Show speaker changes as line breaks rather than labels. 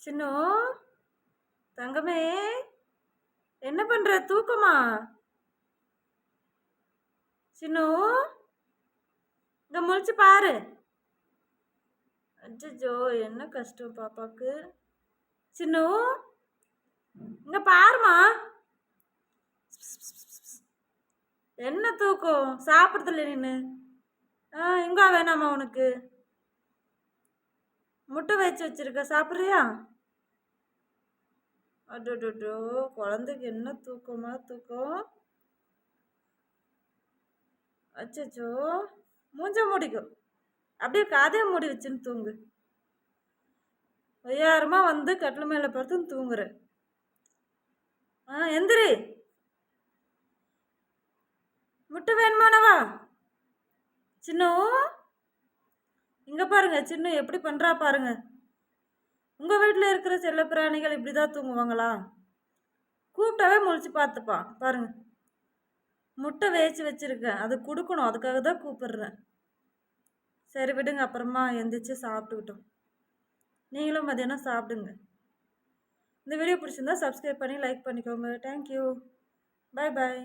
சின்னு தங்கமே என்ன பண்ற? தூக்கமா? சின்னு இங்க முழிச்சு பாரு. அச்சோ என்ன கஷ்டம் பாப்பாக்கு. சின்னு இங்க பாருமா என்ன தூக்கம்? சாப்பிட்றதில்ல நின்று ஆ எங்க வேணாமா உனக்கு. முட்டை வச்சு வச்சுருக்க சாப்பிட்றியா? அடோடோ குழந்தைக்கு என்ன தூக்கமா தூக்கம்? அச்சச்சோ மூஞ்ச முடிக்கும் அப்படியே காதே மூடி வச்சுன்னு தூங்கு. ஒய்யாரமா வந்து கட்டில் மேலே படுத்து தூங்குற. ஆ எந்திரி. முட்டை வேணுமானவா? சின்னு இங்கே பாருங்க சின்ன எப்படி பண்ணுறா பாருங்க. உங்கள் வீட்டில் இருக்கிற செல்லப்பிராணிகள் இப்படி தான் தூங்குவாங்களா? கூப்பிட்டாவே முழிச்சு பார்த்துப்பான் பாருங்க. முட்டை வேச்சு வச்சுருக்கேன் அது கொடுக்கணும் அதுக்காக தான் கூப்பிடுறேன். சரி விடுங்க அப்புறமா எந்திரிச்சு சாப்பிட்டுக்கிட்டோம். நீங்களும் மதியானம் சாப்பிடுங்க. இந்த வீடியோ பிடிச்சிருந்தா சப்ஸ்கிரைப் பண்ணி லைக் பண்ணிக்கோங்க. தேங்க்யூ பாய் பாய்